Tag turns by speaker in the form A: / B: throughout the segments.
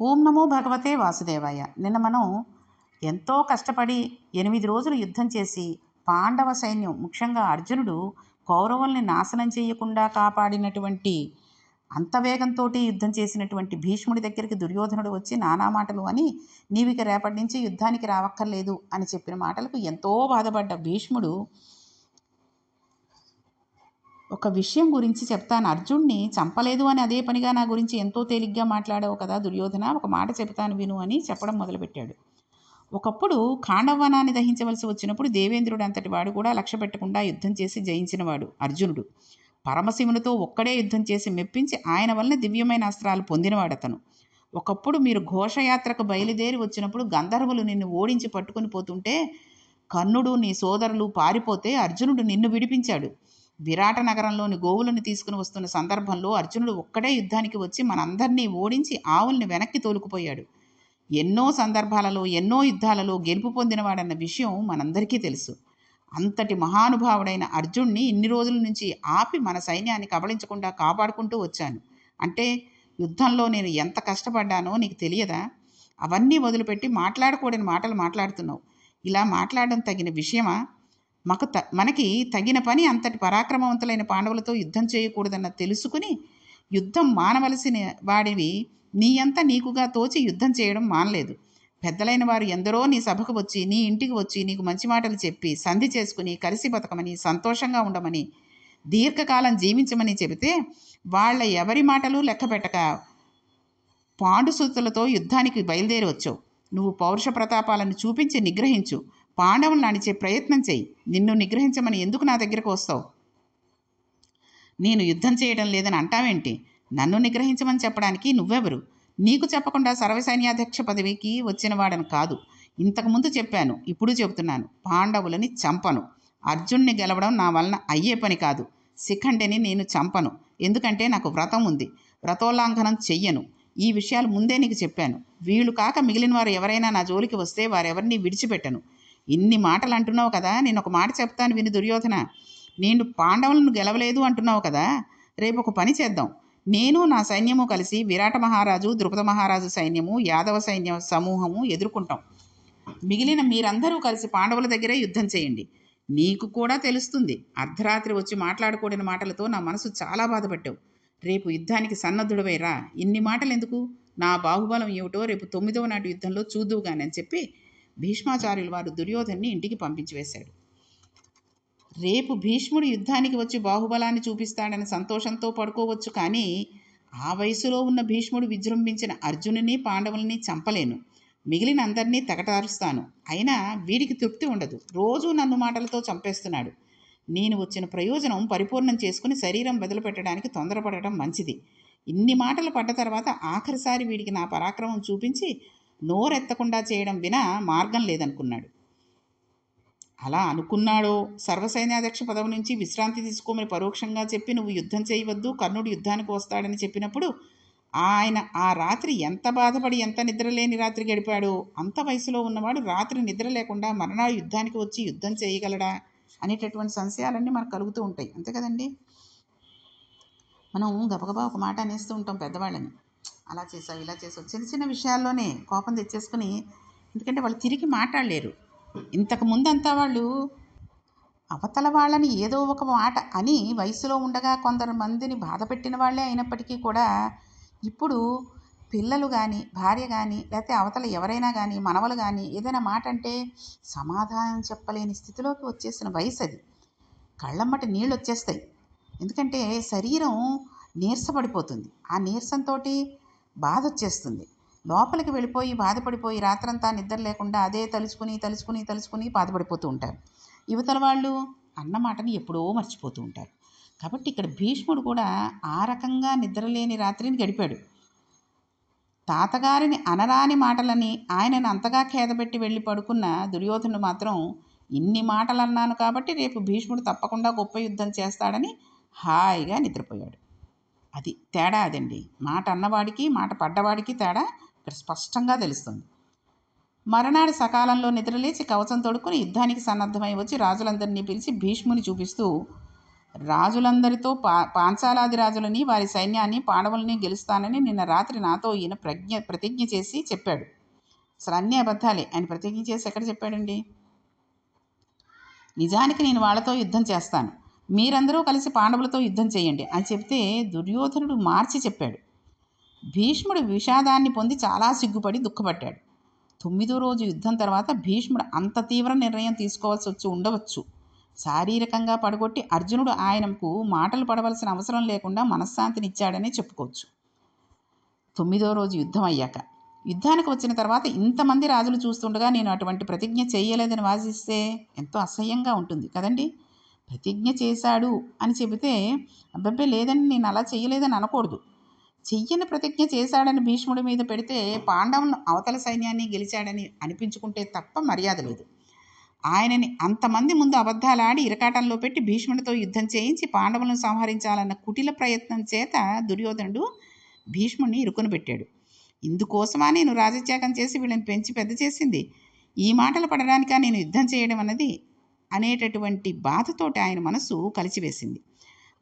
A: ఓం నమో భగవతే వాసుదేవాయ. నిన్న మనం ఎంతో కష్టపడి ఎనిమిది రోజులు యుద్ధం చేసి పాండవ సైన్యం ముఖ్యంగా అర్జునుడు కౌరవుల్ని నాశనం చేయకుండా కాపాడినటువంటి అంత వేగంతో యుద్ధం చేసినటువంటి భీష్ముడి దగ్గరికి దుర్యోధనుడు వచ్చి నానా మాటలు అని నీవిక రేపటి నుంచి యుద్ధానికి రావక్కర్లేదు అని చెప్పిన మాటలకు ఎంతో బాధపడ్డ భీష్ముడు ఒక విషయం గురించి చెప్తాను. అర్జున్ని చంపలేదు అని అదే పనిగా నా గురించి ఎంతో తేలిగ్గా మాట్లాడావు కదా దుర్యోధన. ఒక మాట చెప్తాను విను అని చెప్పడం మొదలుపెట్టాడు. ఒకప్పుడు ఖాండవనాన్ని దహించవలసి వచ్చినప్పుడు దేవేంద్రుడు అంతటి వాడు కూడా లక్ష్య పెట్టకుండా యుద్ధం చేసి జయించినవాడు అర్జునుడు. పరమశివునితో ఒక్కడే యుద్ధం చేసి మెప్పించి ఆయన వలన దివ్యమైన అస్త్రాలు పొందినవాడు అతను ఒకప్పుడు మీరు ఘోషయాత్రకు బయలుదేరి వచ్చినప్పుడు గంధర్వులు నిన్ను ఓడించి పట్టుకుని పోతుంటే కర్ణుడు నీ సోదరులు పారిపోతే అర్జునుడు నిన్ను విడిపించాడు. విరాట నగరంలోని గోవులను తీసుకుని వస్తున్న సందర్భంలో అర్జునుడు ఒక్కడే యుద్ధానికి వచ్చి మనందరినీ ఓడించి ఆవుల్ని వెనక్కి తోలుకుపోయాడు. ఎన్నో సందర్భాలలో ఎన్నో యుద్ధాలలో గెలుపు పొందినవాడన్న విషయం మనందరికీ తెలుసు. అంతటి మహానుభావుడైన అర్జున్ని ఇన్ని రోజుల నుంచి ఆపి మన సైన్యాన్ని కబళించకుండా కాపాడుకుంటూ వచ్చాను. అంటే యుద్ధంలో నేను ఎంత కష్టపడ్డానో నీకు తెలియదా? అవన్నీ వదిలిపెట్టి మాట్లాడకూడని మాటలు మాట్లాడుతున్నావు. ఇలా మాట్లాడడం తగిన విషయమా? మాకు త మనకి తగిన పని అంతటి పరాక్రమవంతులైన పాండవులతో యుద్ధం చేయకూడదన్న తెలుసుకుని యుద్ధం మానవలసిన వాడివి నీ అంత నీకుగా తోచి యుద్ధం చేయడం మానలేదు. పెద్దలైన వారు ఎందరో నీ సభకు వచ్చి నీ ఇంటికి వచ్చి నీకు మంచి మాటలు చెప్పి సంధి చేసుకుని కలిసి బతకమని సంతోషంగా ఉండమని దీర్ఘకాలం జీవించమని చెబితే వాళ్ళ ఎవరి మాటలు లెక్కపెట్టక పాండుసూతులతో యుద్ధానికి బయలుదేరి వచ్చావు నువ్వు పౌరుష ప్రతాపాలను చూపించి నిగ్రహించు. పాండవులను అణిచే ప్రయత్నం చేయి. నిన్ను నిగ్రహించమని ఎందుకు నా దగ్గరకు వస్తావు? నేను యుద్ధం చేయడం లేదని అంటావేంటి? నన్ను నిగ్రహించమని చెప్పడానికి నువ్వెవరు? నీకు చెప్పకుండా సర్వసైన్యాధ్యక్ష పదవికి వచ్చినవాడని కాదు. ఇంతకుముందు చెప్పాను ఇప్పుడు చెబుతున్నాను. పాండవులని చంపను. అర్జున్ని గెలవడం నా వలన అయ్యే పని కాదు. శిఖండిని నేను చంపను. ఎందుకంటే నాకు వ్రతం ఉంది. వ్రతోల్లంఘనం చెయ్యను. ఈ విషయాలు ముందే నీకు చెప్పాను. వీళ్ళు కాక మిగిలిన వారు ఎవరైనా నా జోలికి వస్తే వారెవరిని విడిచిపెట్టను. ఇన్ని మాటలు అంటున్నావు కదా నేను ఒక మాట చెప్తాను విని దుర్యోధన. నేను పాండవులను గెలవలేదు అంటున్నావు కదా రేపు ఒక పని చేద్దాం. నేను నా సైన్యము కలిసి విరాట మహారాజు ద్రుపద మహారాజు సైన్యము యాదవ సైన్య సమూహము ఎదుర్కొంటాం. మిగిలిన మీరందరూ కలిసి పాండవుల దగ్గరే యుద్ధం చేయండి. నీకు కూడా తెలుస్తుంది అర్ధరాత్రి వచ్చి మాట్లాడకూడని మాటలతో నా మనసు చాలా బాధపడ్డావు. రేపు యుద్ధానికి సన్నద్ధుడవై రా. ఇన్ని మాటలు ఎందుకు నా బాహుబలం ఏమిటో రేపు తొమ్మిదవ నాటి యుద్ధంలో చూద్దువుగాని అని చెప్పి భీష్మాచార్యుల వారు దుర్యోధన్ని ఇంటికి పంపించివేశాడు. రేపు భీష్ముడు యుద్ధానికి వచ్చి బాహుబలాన్ని చూపిస్తాడని సంతోషంతో పడుకోవచ్చు కానీ ఆ వయసులో ఉన్న భీష్ముడు విజృంభించిన అర్జునుని పాండవుల్ని చంపలేను. మిగిలిన అందరినీ తెగటారుస్తాను. అయినా వీడికి తృప్తి ఉండదు. రోజూ నన్ను మాటలతో చంపేస్తున్నాడు. నేను వచ్చిన ప్రయోజనం పరిపూర్ణం చేసుకుని శరీరం వదిలిపెట్టడానికి తొందరపడటం మంచిది. ఇన్ని మాటలు పడ్డ తర్వాత ఆఖరిసారి వీడికి నా పరాక్రమం చూపించి నోరెత్తకుండా చేయడం వినా మార్గం లేదనుకున్నాడు. అలా అనుకున్నాడో సర్వసైన్యాధ్యక్ష పదవి నుంచి విశ్రాంతి తీసుకోమని పరోక్షంగా చెప్పి నువ్వు యుద్ధం చేయవద్దు కర్ణుడు యుద్ధానికి వస్తాడని చెప్పినప్పుడు ఆయన ఆ రాత్రి ఎంత బాధపడి ఎంత నిద్రలేని రాత్రి గడిపాడో అంత వయసులో ఉన్నవాడు రాత్రి నిద్ర లేకుండా మరణాడు యుద్ధానికి వచ్చి యుద్ధం చేయగలడా అనేటటువంటి సంశయాలన్నీ మనకు కలుగుతూ ఉంటాయి. అంతే కదండి? మనం గబగబా ఒక మాట అనేస్తూ ఉంటాం పెద్దవాళ్ళని. అలా చేసావు ఇలా చేసావు చిన్న చిన్న విషయాల్లోనే కోపం తెచ్చేసుకుని ఎందుకంటే వాళ్ళు తిరిగి మాట్లాడలేరు. ఇంతకు ముందంతా వాళ్ళు అవతల వాళ్ళని ఏదో ఒక మాట అని వయసులో ఉండగా కొందరు మందిని బాధ పెట్టిన వాళ్ళే అయినప్పటికీ కూడా ఇప్పుడు పిల్లలు కానీ భార్య కానీ లేకపోతే అవతల ఎవరైనా కానీ మనవలు కానీ ఏదైనా మాట అంటే సమాధానం చెప్పలేని స్థితిలోకి వచ్చేసిన వయసు అది. కళ్ళమ్మటి నీళ్ళు వచ్చేస్తాయి. ఎందుకంటే శరీరం నీరసపడిపోతుంది. ఆ నీరసంతో బాధ వచ్చేస్తుంది లోపలికి వెళ్ళిపోయి బాధపడిపోయి రాత్రంతా నిద్ర లేకుండా అదే తలుచుకుని తలుచుకుని తలుచుకుని బాధపడిపోతూ ఉంటారు. యువతల వాళ్ళు అన్న మాటని ఎప్పుడో మర్చిపోతూ ఉంటారు. కాబట్టి ఇక్కడ భీష్ముడు కూడా ఆ రకంగా నిద్రలేని రాత్రిని గడిపాడు. తాతగారిని అనరాని మాటలని ఆయనను అంతగా ఖేదపెట్టి వెళ్ళి పడుకున్న దుర్యోధనుడు మాత్రం ఇన్ని మాటలు అన్నాను కాబట్టి రేపు భీష్ముడు తప్పకుండా గొప్ప యుద్ధం చేస్తాడని హాయిగా నిద్రపోయాడు. అది తేడా అదండి. మాట అన్నవాడికి మాట పడ్డవాడికి తేడా ఇక్కడ స్పష్టంగా తెలుస్తుంది. మరునాడు సకాలంలో నిద్రలేచి కవచం తొడుక్కుని యుద్ధానికి సన్నద్ధమై వచ్చి రాజులందరినీ పిలిచి భీష్ముని చూపిస్తూ రాజులందరితో పా పాంచాలాది రాజులని వారి సైన్యాన్ని పాండవుల్ని గెలుస్తానని నిన్న రాత్రి నాతో ఈయన ప్రజ్ఞ ప్రతిజ్ఞ చేసి చెప్పాడు. అసలు అన్ని అబద్ధాలే. ఆయన ప్రతిజ్ఞ చేసి ఎక్కడ చెప్పాడండి? నిజానికి నేను వాళ్ళతో యుద్ధం చేస్తాను. మీరందరూ కలిసి పాండవులతో యుద్ధం చేయండి అని చెప్తే దుర్యోధనుడు మార్చి చెప్పాడు. భీష్ముడు విషాదాన్ని పొంది చాలా సిగ్గుపడి దుఃఖపడ్డాడు. తొమ్మిదో రోజు యుద్ధం తర్వాత భీష్ముడు అంత తీవ్ర నిర్ణయం తీసుకోవాల్సి వచ్చి ఉండవచ్చు. శారీరకంగా పడగొట్టి అర్జునుడు ఆయనకు మాటలు పడవలసిన అవసరం లేకుండా మనశ్శాంతినిచ్చాడనే చెప్పుకోవచ్చు. తొమ్మిదో రోజు యుద్ధం అయ్యాక యుద్ధానికి వచ్చిన తర్వాత ఇంతమంది రాజులు చూస్తుండగా నేను అటువంటి ప్రతిజ్ఞ చేయలేదని వాసిస్తే ఎంతో అసహ్యంగా ఉంటుంది కదండి. ప్రతిజ్ఞ చేశాడు అని చెబితే అబ్బబ్బే లేదండి నేను అలా చేయలేదని అనకూడదు. చెయ్యని ప్రతిజ్ఞ చేశాడని భీష్ముడి మీద పెడితే పాండవులను అవతల సైన్యాన్ని గెలిచాడని అనిపించుకుంటే తప్ప మర్యాద లేదు. ఆయనని అంతమంది ముందు అబద్ధాలాడి ఇరకాటంలో పెట్టి భీష్ముడితో యుద్ధం చేయించి పాండవులను సంహరించాలన్న కుటిల ప్రయత్నం చేత దుర్యోధనుడు భీష్ముడిని ఇరుకును పెట్టాడు. ఇందుకోసమా నేను రాజత్యాగం చేసి వీళ్ళని పెంచి పెద్ద చేసింది? ఈ మాటలు పడడానిక నేను యుద్ధం చేయడం అన్నది అనేటటువంటి బాధతోటి ఆయన మనసు కలిచివేసింది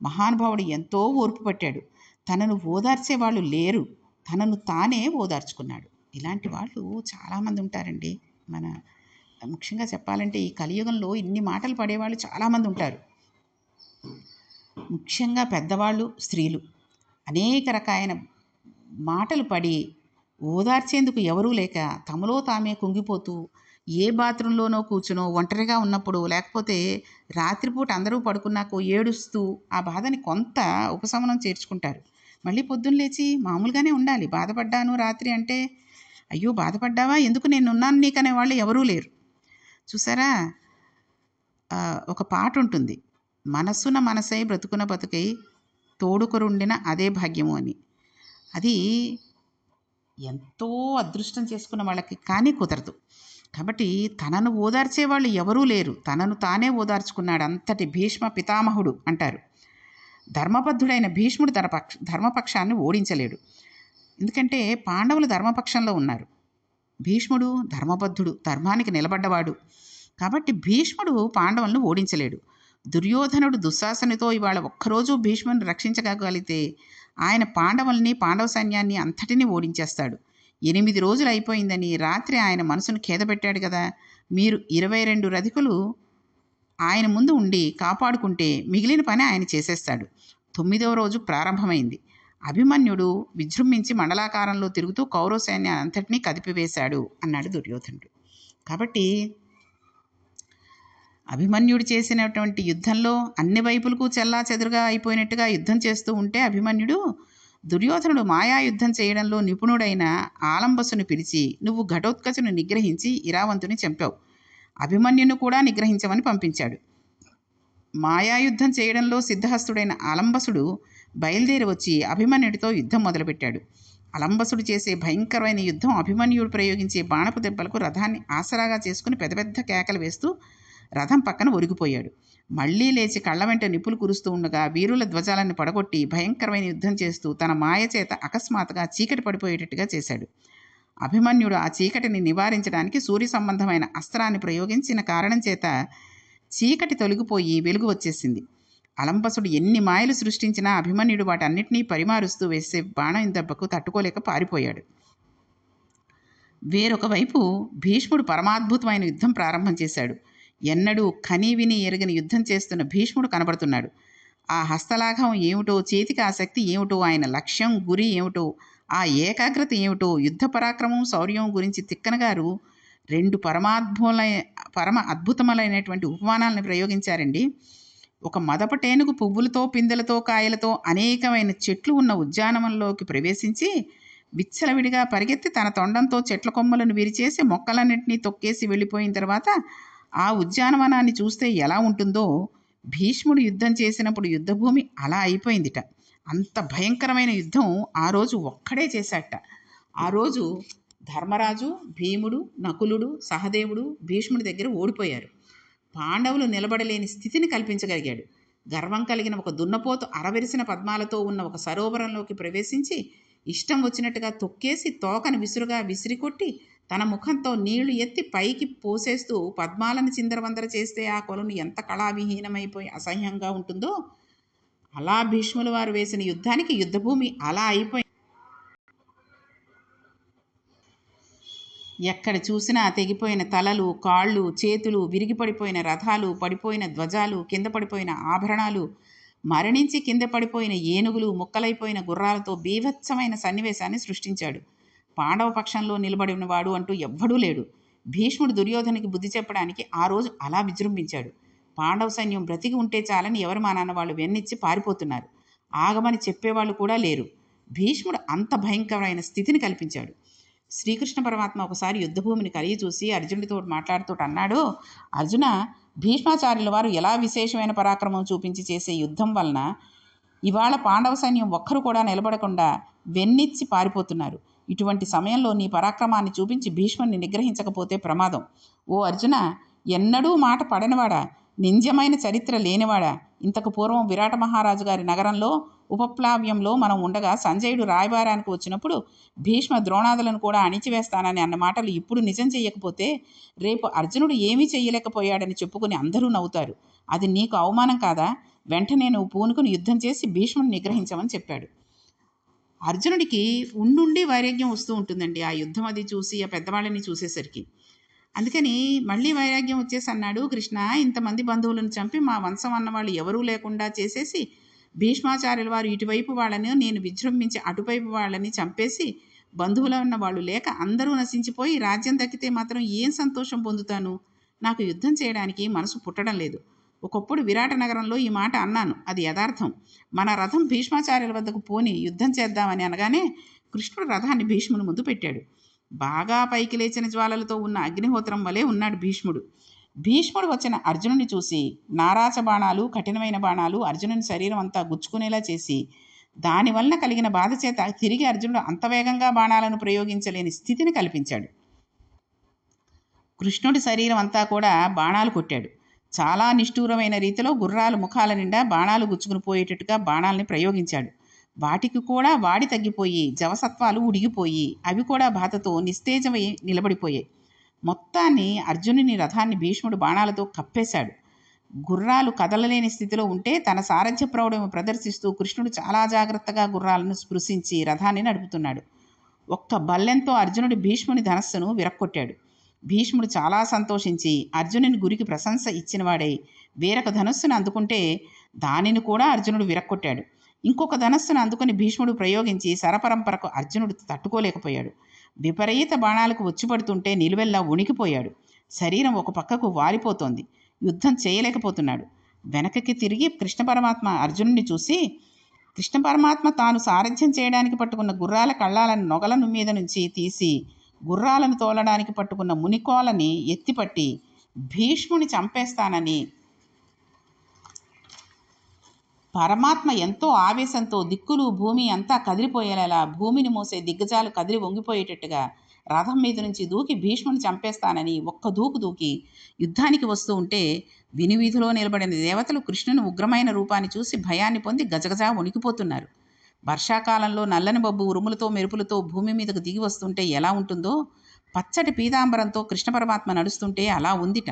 A: మహానుభావుడు ఎంతో ఓర్పు పట్టాడు. తనను ఓదార్చే వాళ్ళు లేరు. తనను తానే ఓదార్చుకున్నాడు. ఇలాంటి వాళ్ళు చాలామంది ఉంటారండి. మన ముఖ్యంగా చెప్పాలంటే ఈ కలియుగంలో ఇన్ని మాటలు పడేవాళ్ళు చాలామంది ఉంటారు. ముఖ్యంగా పెద్దవాళ్ళు స్త్రీలు. అనేక రకాలైన మాటలు పడి ఓదార్చేందుకు ఎవరూ లేక తమలో తామే కుంగిపోతూ ఏ బాత్రూంలోనో కూర్చునో ఒంటరిగా ఉన్నప్పుడు లేకపోతే రాత్రిపూట అందరూ పడుకున్నాక ఏడుస్తూ ఆ బాధని కొంత ఉపశమనం చేర్చుకుంటారు. మళ్ళీ పొద్దున్న లేచి మామూలుగానే ఉండాలి. బాధపడ్డాను రాత్రి అంటే అయ్యో బాధపడ్డావా? ఎందుకు నేను ఉన్నాను నీకనే వాళ్ళు ఎవరూ లేరు. చూసారా? ఒక పాట ఉంటుంది. మనస్సున మనసై బ్రతుకున బతుకై తోడుకొరుండిన అదే భాగ్యము అని. అది ఎంతో అదృష్టం చేసుకున్న వాళ్ళకి కానీ కుదరదు. కాబట్టి తనను ఓదార్చే వాళ్ళు ఎవరూ లేరు. తనను తానే ఓదార్చుకున్నాడు. అంతటి భీష్మ పితామహుడు అంటారు. ధర్మబద్ధుడైన భీష్ముడు తన పక్ష ధర్మపక్షాన్ని ఓడించలేడు. ఎందుకంటే పాండవులు ధర్మపక్షంలో ఉన్నారు. భీష్ముడు ధర్మబద్ధుడు ధర్మానికి నిలబడ్డవాడు. కాబట్టి భీష్ముడు పాండవులను ఓడించలేడు. దుర్యోధనుడు దుశ్శాసనతో ఇవాళ ఒక్కరోజు భీష్ముని రక్షించగలిగితే ఆయన పాండవుల్ని పాండవ సైన్యాన్ని అంతటినీ ఓడించేస్తాడు. ఎనిమిది రోజులు అయిపోయిందని రాత్రి ఆయన మనసును ఖేదపెట్టాడు కదా. మీరు ఇరవై రెండు రధికులు ఆయన ముందు ఉండి కాపాడుకుంటే మిగిలిన పని ఆయన చేసేస్తాడు. తొమ్మిదవ రోజు ప్రారంభమైంది. అభిమన్యుడు విజృంభించి మండలాకారంలో తిరుగుతూ కౌరవ సైన్యాన్ని అంతటినీ కదిపివేశాడు అన్నాడు దుర్యోధనుడు. కాబట్టి అభిమన్యుడు చేసినటువంటి యుద్ధంలో అన్ని వైపులకు చెల్లా చెదురుగా అయిపోయినట్టుగా యుద్ధం చేస్తూ ఉంటే అభిమన్యుడు దుర్యోధనుడు మాయాయుద్ధం చేయడంలో నిపుణుడైన ఆలంబసును పిలిచి నువ్వు ఘటోత్కచును నిగ్రహించి ఇరావంతుని చంపావు. అభిమన్యును కూడా నిగ్రహించమని పంపించాడు. మాయాయుద్ధం చేయడంలో సిద్ధహస్తుడైన అలంబసుడు బయలుదేరి వచ్చి అభిమన్యుడితో యుద్ధం మొదలుపెట్టాడు. అలంబసుడు చేసే భయంకరమైన యుద్ధం అభిమన్యుడు ప్రయోగించే బాణపు దెబ్బలకు రథాన్ని ఆసరాగా చేసుకుని పెద్ద పెద్ద కేకలు వేస్తూ రథం పక్కన ఒరిగిపోయాడు. మళ్ళీ లేచి కళ్ళ వెంట నిప్పులు కురుస్తూ ఉండగా వీరుల ధ్వజాలను పడగొట్టి భయంకరమైన యుద్ధం చేస్తూ తన మాయ చేత అకస్మాత్తుగా చీకటి పడిపోయేటట్టుగా చేశాడు. అభిమన్యుడు ఆ చీకటిని నివారించడానికి సూర్య సంబంధమైన అస్త్రాన్ని ప్రయోగించిన కారణం చేత చీకటి తొలగిపోయి వెలుగు వచ్చేసింది. అలంపసుడు ఎన్ని మాయలు సృష్టించినా అభిమన్యుడు వాటన్నిటినీ పరిమారుస్తూ వేసే బాణం దెబ్బకు తట్టుకోలేక పారిపోయాడు. వేరొక వైపు భీష్ముడు పరమాద్భుతమైన యుద్ధం ప్రారంభం చేశాడు. ఎన్నడూ కనీవిని విని యుద్ధం చేస్తున్న భీష్ముడు కనబడుతున్నాడు. ఆ హస్తలాఘం ఏమిటో చేతికి ఆసక్తి ఏమిటో ఆయన లక్ష్యం గురి ఏమిటో ఆ ఏకాగ్రత ఏమిటో యుద్ధ పరాక్రమం శౌర్యం గురించి తిక్కన గారు రెండు పరమాద్భుల పరమ అద్భుతములైనటువంటి ఉపమానాలను ప్రయోగించారండి. ఒక మదపటేనుగు పువ్వులతో పిందెలతో కాయలతో అనేకమైన చెట్లు ఉన్న ఉద్యానవంలోకి ప్రవేశించి విచ్చలవిడిగా పరిగెత్తి తన తొండంతో చెట్ల కొమ్మలను విరిచేసి మొక్కలన్నింటినీ తొక్కేసి వెళ్ళిపోయిన తర్వాత ఆ ఉద్యానవనాన్ని చూస్తే ఎలా ఉంటుందో? భీష్ముడు యుద్ధం చేసినప్పుడు యుద్ధభూమి అలా అయిపోయిందిట. అంత భయంకరమైన యుద్ధం ఆ రోజు ఒక్కడే చేశాట. ఆ రోజు ధర్మరాజు భీముడు నకులుడు సహదేవుడు భీష్ముడి దగ్గర ఓడిపోయారు. పాండవులు నిలబడలేని స్థితిని కల్పించగలిగాడు. గర్వం కలిగిన ఒక దున్నపోతు అరవెరిసిన పద్మాలతో ఉన్న ఒక సరోవరంలోకి ప్రవేశించి ఇష్టం వచ్చినట్టుగా తొక్కేసి తోకను విసురుగా విసిరికొట్టి తన ముఖంతో నీళ్ళు ఎత్తి పైకి పోసేస్తూ పద్మాలను చిందరవందర చేస్తే ఆ కొలను ఎంత కళావిహీనమైపోయి అసహ్యంగా ఉంటుందో అలా భీష్ముల వారు వేసిన యుద్ధానికి యుద్ధభూమి అలా అయిపోయి ఎక్కడ చూసినా తెగిపోయిన తలలు కాళ్ళు చేతులు విరిగిపడిపోయిన రథాలు పడిపోయిన ధ్వజాలు కింద పడిపోయిన ఆభరణాలు మరణించి కింద పడిపోయిన ఏనుగులు ముక్కలైపోయిన గుర్రాలతో బీభత్సమైన సన్నివేశాన్ని సృష్టించాడు. పాండవ పక్షంలో నిలబడినవాడు అంటూ ఎవ్వడూ లేడు. భీష్ముడు దుర్యోధనికి బుద్ధి చెప్పడానికి ఆ రోజు అలా విజృంభించాడు. పాండవ సైన్యం బ్రతికి ఉంటే చాలని ఎవరు మా నాన్న వాళ్ళు వెన్నిచ్చి పారిపోతున్నారు. ఆగమని చెప్పేవాళ్ళు కూడా లేరు. భీష్ముడు అంత భయంకరమైన స్థితిని కల్పించాడు. శ్రీకృష్ణ పరమాత్మ ఒకసారి యుద్ధభూమిని కలిగి చూసి అర్జునుడితో మాట్లాడుతూ అన్నాడు అర్జున భీష్మాచార్యుల వారు ఎలా విశేషమైన పరాక్రమం చూపించి చేసే యుద్ధం వలన ఇవాళ పాండవ సైన్యం ఒక్కరు కూడా నిలబడకుండా వెన్నిచ్చి పారిపోతున్నారు. ఇటువంటి సమయంలో నీ పరాక్రమాన్ని చూపించి భీష్ముని నిగ్రహించకపోతే ప్రమాదం. ఓ అర్జున ఎన్నడూ మాట పడనివాడా? నింజమైన చరిత్ర లేనివాడా? ఇంతకు పూర్వం విరాట మహారాజు గారి నగరంలో ఉపప్లావ్యంలో మనం ఉండగా సంజయుడు రాయబారానికి వచ్చినప్పుడు భీష్మ ద్రోణాదులను కూడా అణిచివేస్తానని అన్న మాటలు ఇప్పుడు నిజం చెయ్యకపోతే రేపు అర్జునుడు ఏమీ చెయ్యలేకపోయాడని చెప్పుకుని అందరూ నవ్వుతారు. అది నీకు అవమానం కాదా? వెంటనే నువ్వు పూనుకుని యుద్ధం చేసి భీష్ముని నిగ్రహించమని చెప్పాడు. అర్జునుడికి ఉండుండి వైరాగ్యం వస్తూ ఉంటుందండి. ఆ యుద్ధం అది చూసి ఆ పెద్దవాళ్ళని చూసేసరికి. అందుకని మళ్ళీ వైరాగ్యం వచ్చేసి అన్నాడు కృష్ణ ఇంతమంది బంధువులను చంపి మా వంశం అన్న వాళ్ళు ఎవరూ లేకుండా చేసేసి భీష్మాచార్యుల వారు ఇటువైపు వాళ్ళని నేను విజృంభించి అటువైపు వాళ్ళని చంపేసి బంధువులు ఉన్న వాళ్ళు లేక అందరూ నశించిపోయి రాజ్యం దక్కితే మాత్రం ఏం సంతోషం పొందుతాను? నాకు యుద్ధం చేయడానికి మనసు పుట్టడం లేదు. ఒకప్పుడు విరాట నగరంలో ఈ మాట అన్నాను. అది యథార్థం. మన రథం భీష్మాచార్యుల వద్దకు పోని యుద్ధం చేద్దామని అనగానే కృష్ణుడు రథాన్ని భీష్ముని ముందు పెట్టాడు. బాగా పైకి లేచిన జ్వాలలతో ఉన్న అగ్నిహోత్రం వలె ఉన్నాడు భీష్ముడు. భీష్ముడు వచ్చిన అర్జునుని చూసి నారాచ బాణాలు కఠినమైన బాణాలు అర్జునుని శరీరం అంతా గుచ్చుకునేలా చేసి దానివలన కలిగిన బాధ చేత తిరిగి అర్జునుడు అంత వేగంగా బాణాలను ప్రయోగించలేని స్థితిని కల్పించాడు. కృష్ణుడి శరీరం అంతా కూడా బాణాలు కొట్టాడు. చాలా నిష్ఠూరమైన రీతిలో గుర్రాలు ముఖాల నిండా బాణాలు గుచ్చుకుని పోయేటట్టుగా బాణాలని ప్రయోగించాడు. వాటికి కూడా వాడి తగ్గిపోయి జవసత్వాలు ఉడిగిపోయి అవి కూడా బాధతో నిస్తేజమై నిలబడిపోయాయి. మొత్తాన్ని అర్జునుని రథాన్ని భీష్ముడు బాణాలతో కప్పేశాడు. గుర్రాలు కదలలేని స్థితిలో ఉంటే తన సారథ్య ప్రౌఢము ప్రదర్శిస్తూ కృష్ణుడు చాలా జాగ్రత్తగా గుర్రాలను స్పృశించి రథాన్ని నడుపుతున్నాడు. ఒక్క బల్లెంతో అర్జునుడి భీష్ముని ధనస్సును విరక్కొట్టాడు. భీష్ముడు చాలా సంతోషించి అర్జునుని గురికి ప్రశంస ఇచ్చినవాడై వేరొక ధనస్సును అందుకుంటే దానిని కూడా అర్జునుడు విరక్కొట్టాడు. ఇంకొక ధనస్సును అందుకుని భీష్ముడు ప్రయోగించి శరపరంపరకు అర్జునుడు తట్టుకోలేకపోయాడు. విపరీత బాణాలకు వచ్చిపడుతుంటే నిలువెల్లా ఉణికిపోయాడు శరీరం ఒక పక్కకు వారిపోతోంది యుద్ధం చేయలేకపోతున్నాడు. వెనకకి తిరిగి కృష్ణ పరమాత్మ అర్జునుడిని చూసి కృష్ణ పరమాత్మ తాను సారథ్యం చేయడానికి పట్టుకున్న గుర్రాల కళ్ళాలను నొగలను మీద నుంచి తీసి గుర్రాలను తోలడానికి పట్టుకున్న మునికోలని ఎత్తిపట్టి భీష్ముని చంపేస్తానని పరమాత్మ ఎంతో ఆవేశంతో దిక్కులు భూమి అంతా కదిలిపోయేలా భూమిని మోసే దిగ్గజాలు కదిలి వంగిపోయేటట్టుగా రథం మీద నుంచి దూకి భీష్ముని చంపేస్తానని ఒక్క దూకు దూకి యుద్ధానికి వస్తూ ఉంటే వినివీధిలో నిలబడిన దేవతలు కృష్ణుని ఉగ్రమైన రూపాన్ని చూసి భయాన్ని పొంది గజగజా వణికిపోతున్నారు. వర్షాకాలంలో నల్లని బొబ్బు ఉరుములతో మెరుపులతో భూమి మీదకు దిగి వస్తుంటే ఎలా ఉంటుందో? పచ్చటి పీతాంబరంతో కృష్ణ పరమాత్మ నడుస్తుంటే అలా ఉందిట.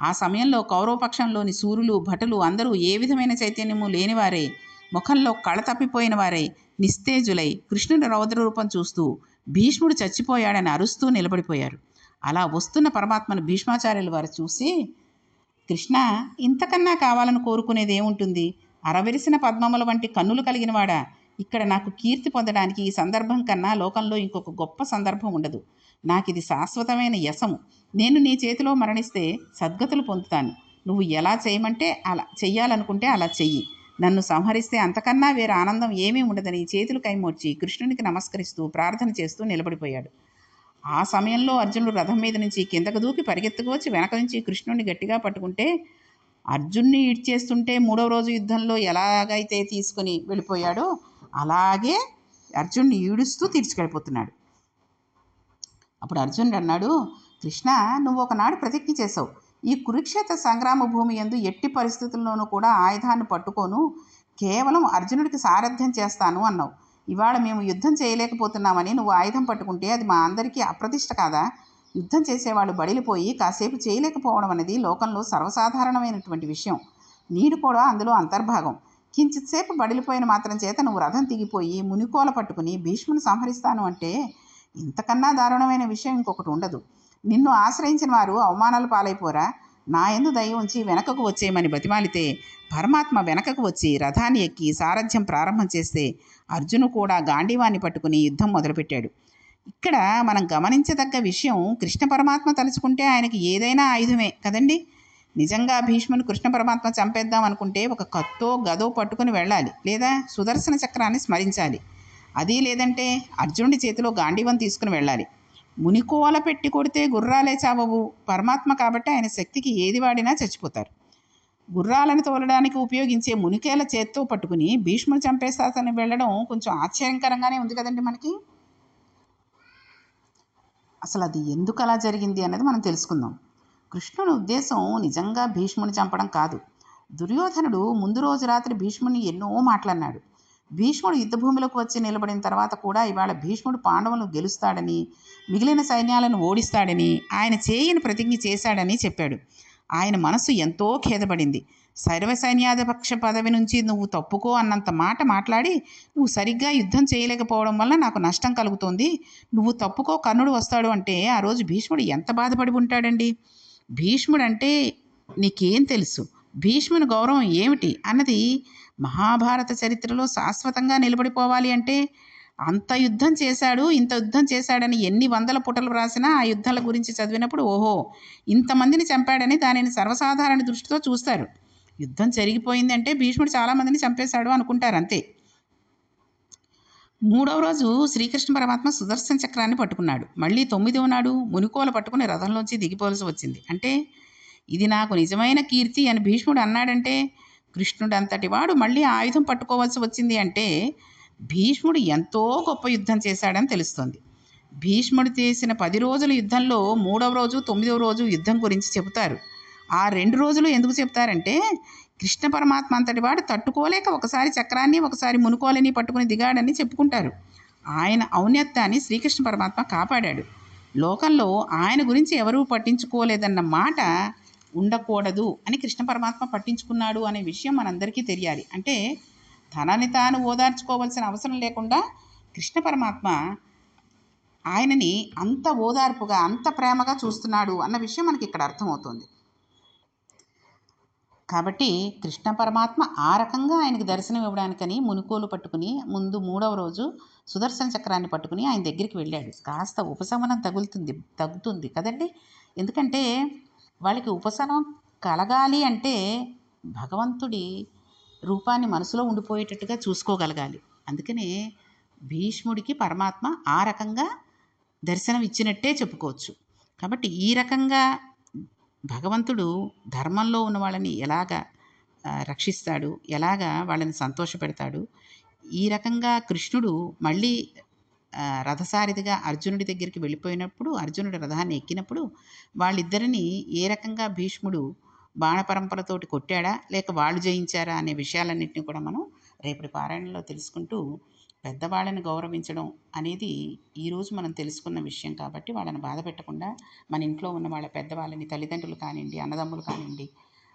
A: ఆ సమయంలో కౌరవపక్షంలోని సూర్యులు భటులు అందరూ ఏ విధమైన చైతన్యము లేనివారే ముఖంలో కళ తప్పిపోయిన వారై నిస్తేజులై కృష్ణుడి రౌద్ర రూపం చూస్తూ భీష్ముడు చచ్చిపోయాడని అరుస్తూ నిలబడిపోయారు. అలా వస్తున్న పరమాత్మను భీష్మాచార్యుల వారు చూసి కృష్ణ ఇంతకన్నా కావాలని కోరుకునేది ఏముంటుంది? అరవిరిసిన పద్మముల వంటి కన్నులు కలిగినవాడా? ఇక్కడ నాకు కీర్తి పొందడానికి ఈ సందర్భం కన్నా లోకంలో ఇంకొక గొప్ప సందర్భం ఉండదు. నాకు ఇది శాశ్వతమైన యశము. నేను నీ చేతిలో మరణిస్తే సద్గతులు పొందుతాను. నువ్వు ఎలా చేయమంటే అలా చెయ్యాలనుకుంటే అలా చెయ్యి. నన్ను సంహరిస్తే అంతకన్నా వేరే ఆనందం ఏమీ ఉండదని చేతులు కైమోర్చి కృష్ణునికి నమస్కరిస్తూ ప్రార్థన చేస్తూ నిలబడిపోయాడు. ఆ సమయంలో అర్జునుడు రథం మీద నుంచి కిందకు దూకి పరిగెత్తుకు వచ్చి వెనక నుంచి కృష్ణుడిని గట్టిగా పట్టుకుంటే అర్జున్ని ఈడ్చేస్తుంటే మూడవ రోజు యుద్ధంలో ఎలాగైతే తీసుకుని వెళ్ళిపోయాడో అలాగే అర్జున్ని ఈడుస్తూ తీర్చుకెళ్ళిపోతున్నాడు అప్పుడు అర్జునుడు అన్నాడు కృష్ణ నువ్వు ఒకనాడు ప్రతిజ్ఞ చేసావు ఈ కురుక్షేత్ర సంగ్రామ భూమి ఎందు ఎట్టి పరిస్థితుల్లోనూ కూడా ఆయుధాన్ని పట్టుకోను. కేవలం అర్జునుడికి సారథ్యం చేస్తాను అన్నావు. ఇవాళ మేము యుద్ధం చేయలేకపోతున్నామని నువ్వు ఆయుధం పట్టుకుంటే అది మా అందరికీ అప్రతిష్ట కాదా? యుద్ధం చేసేవాళ్ళు బడిలిపోయి కాసేపు చేయలేకపోవడం అనేది లోకంలో సర్వసాధారణమైనటువంటి విషయం. నీడు కూడా అందులో అంతర్భాగం. కించిత్సేపు బడిలిపోయిన మాత్రం చేత నువ్వు రథం దిగిపోయి మునికోల పట్టుకుని భీష్ముని సంహరిస్తాను అంటే ఇంతకన్నా దారుణమైన విషయం ఇంకొకటి ఉండదు. నిన్ను ఆశ్రయించిన వారు అవమానాలు పాలైపోరా. నా ఎందు దయ ఉంచి వెనకకు వచ్చేయమని బతిమాలితే పరమాత్మ వెనకకు వచ్చి రథాన్ని ఎక్కి సారథ్యం ప్రారంభం చేస్తే అర్జును కూడా గాంధీవాన్ని పట్టుకుని యుద్ధం మొదలుపెట్టాడు. ఇక్కడ మనం గమనించదగ్గ విషయం కృష్ణ పరమాత్మ తలుచుకుంటే ఆయనకి ఏదైనా ఆయుధమే కదండి? నిజంగా భీష్ముని కృష్ణ పరమాత్మ చంపేద్దాం అనుకుంటే ఒక కత్తో గదో పట్టుకుని వెళ్ళాలి లేదా సుదర్శన చక్రాన్ని స్మరించాలి. అది లేదంటే అర్జునుడి చేతిలో గాంధీవం తీసుకుని వెళ్ళాలి. మునికోల పెట్టి కొడితే గుర్రాలే చావవు. పరమాత్మ కాబట్టి ఆయన శక్తికి ఏది వాడినా చచ్చిపోతారు. గుర్రాలను తోలడానికి ఉపయోగించే మునికేల చేత్తో పట్టుకుని భీష్ముడు చంపేస్తాతని వెళ్ళడం కొంచెం ఆశ్చర్యకరంగానే ఉంది కదండి మనకి. అసలు అది ఎందుకు అలా జరిగింది అనేది మనం తెలుసుకుందాం. కృష్ణుని ఉద్దేశం నిజంగా భీష్ముని చంపడం కాదు. దుర్యోధనుడు ముందు రోజు రాత్రి భీష్ముని ఎన్నో మాట్లాడినాడు. భీష్ముడు యుద్ధభూమిలోకి వచ్చి నిలబడిన తర్వాత కూడా ఇవాళ భీష్ముడు పాండవులను గెలుస్తాడని మిగిలిన సైన్యాలను ఓడిస్తాడని ఆయన చేయని ప్రతిజ్ఞ చేశాడని చెప్పాడు. ఆయన మనసు ఎంతో ఖేదపడింది. సర్వ సైన్యాధిపక్ష పదవి నుంచి నువ్వు తప్పుకో అన్నంత మాట మాట్లాడి నువ్వు సరిగ్గా యుద్ధం చేయలేకపోవడం వల్ల నాకు నష్టం కలుగుతోంది. నువ్వు తప్పుకో కర్ణుడు వస్తాడు అంటే ఆ రోజు భీష్ముడు ఎంత బాధపడి ఉంటాడండి? భీష్ముడు అంటే నీకేం తెలుసు? భీష్ముని గౌరవం ఏమిటి? అన్నది మహాభారత చరిత్రలో శాశ్వతంగా నిలబడిపోవాలి అంటే అంత యుద్ధం చేశాడు ఇంత యుద్ధం చేశాడని ఎన్ని వందల పుటలు రాసినా ఆ యుద్ధాల గురించి చదివినప్పుడు ఓహో ఇంతమందిని చంపాడని దానిని సర్వసాధారణ దృష్టితో చూస్తారు. యుద్ధం జరిగిపోయిందంటే భీష్ముడు చాలామందిని చంపేశాడు అనుకుంటారు అంతే. మూడవ రోజు శ్రీకృష్ణ పరమాత్మ సుదర్శన చక్రాన్ని పట్టుకున్నాడు. మళ్ళీ తొమ్మిదవ నాడు మునికోల పట్టుకుని రథంలోంచి దిగిపోవలసి వచ్చింది. అంటే ఇది నాకు నిజమైన కీర్తి అని భీష్ముడు అన్నాడంటే కృష్ణుడు అంతటి వాడు మళ్ళీ ఆయుధం పట్టుకోవాల్సి వచ్చింది అంటే భీష్ముడు ఎంతో గొప్ప యుద్ధం చేశాడని తెలుస్తుంది. భీష్ముడు చేసిన పది రోజుల యుద్ధంలో మూడవ రోజు తొమ్మిదవ రోజు యుద్ధం గురించి చెబుతారు. ఆ రెండు రోజులు ఎందుకు చెప్తారంటే కృష్ణ పరమాత్మ అంతటి వాడు తట్టుకోలేక ఒకసారి చక్రాన్ని ఒకసారి మునుకోలని పట్టుకుని దిగాడని చెప్పుకుంటారు. ఆయన ఔన్నత్యాన్ని శ్రీకృష్ణ పరమాత్మ కాపాడాడు. లోకంలో ఆయన గురించి ఎవరూ పట్టించుకోలేదన్న మాట ఉండకూడదు అని కృష్ణ పరమాత్మ పట్టించుకున్నాడు అనే విషయం మనందరికీ తెలియాలి. అంటే తనని తాను ఓదార్చుకోవాల్సిన అవసరం లేకుండా కృష్ణ పరమాత్మ ఆయనని అంత ఓదార్పుగా అంత ప్రేమగా చూస్తున్నాడు అన్న విషయం మనకి ఇక్కడ అర్థమవుతుంది. కాబట్టి కృష్ణ పరమాత్మ ఆ రకంగా ఆయనకి దర్శనం ఇవ్వడానికని మునుకోలు పట్టుకుని ముందు మూడవ రోజు సుదర్శన చక్రాన్ని పట్టుకుని ఆయన దగ్గరికి వెళ్ళాడు. కాస్త ఉపశమనం తగులుతుంది తగ్గుతుంది కదండి? ఎందుకంటే వాళ్ళకి ఉపశమనం కలగాలి అంటే భగవంతుడి రూపాన్ని మనసులో ఉండిపోయేటట్టుగా చూసుకోగలగాలి. అందుకనే భీష్ముడికి పరమాత్మ ఆ రకంగా దర్శనం ఇచ్చినట్టే చెప్పుకోవచ్చు. కాబట్టి ఈ రకంగా భగవంతుడు ధర్మంలో ఉన్న వాళ్ళని ఎలాగ రక్షిస్తాడు ఎలాగ వాళ్ళని సంతోషపెడతాడు ఈ రకంగా కృష్ణుడు మళ్ళీ రథసారిదిగా అర్జునుడి దగ్గరికి వెళ్ళిపోయినప్పుడు అర్జునుడి రథాన్ని ఎక్కినప్పుడు వాళ్ళిద్దరిని ఏ రకంగా భీష్ముడు బాణపరంపరతోటి కొట్టాడా లేక వాళ్ళు జయించారా అనే విషయాలన్నింటినీ కూడా మనం రేపటి పారాయణలో తెలుసుకుంటూ పెద్దవాళ్ళని గౌరవించడం అనేది ఈరోజు మనం తెలుసుకున్న విషయం కాబట్టి వాళ్ళని బాధ పెట్టకుండా మన ఇంట్లో ఉన్న వాళ్ళ పెద్దవాళ్ళని తల్లిదండ్రులు కానివ్వండి అన్నదమ్ములు కానివ్వండి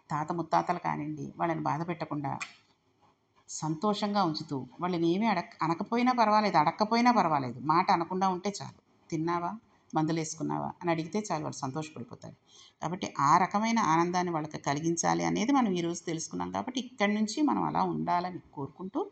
A: తాత ముత్తాతలు కానివ్వండి వాళ్ళని బాధ పెట్టకుండా సంతోషంగా ఉంచుతూ వాళ్ళని ఏమీ అడక్ అనకపోయినా పర్వాలేదు అడక్కపోయినా పర్వాలేదు. మాట అనకుండా ఉంటే చాలు. తిన్నావా? మందులు వేసుకున్నావా? అని అడిగితే చాలు వాళ్ళు సంతోషపడిపోతాడు. కాబట్టి ఆ రకమైన ఆనందాన్ని వాళ్ళకి కలిగించాలి అనేది మనం ఈరోజు తెలుసుకున్నాం కాబట్టి ఇక్కడి నుంచి మనం అలా ఉండాలని కోరుకుంటూ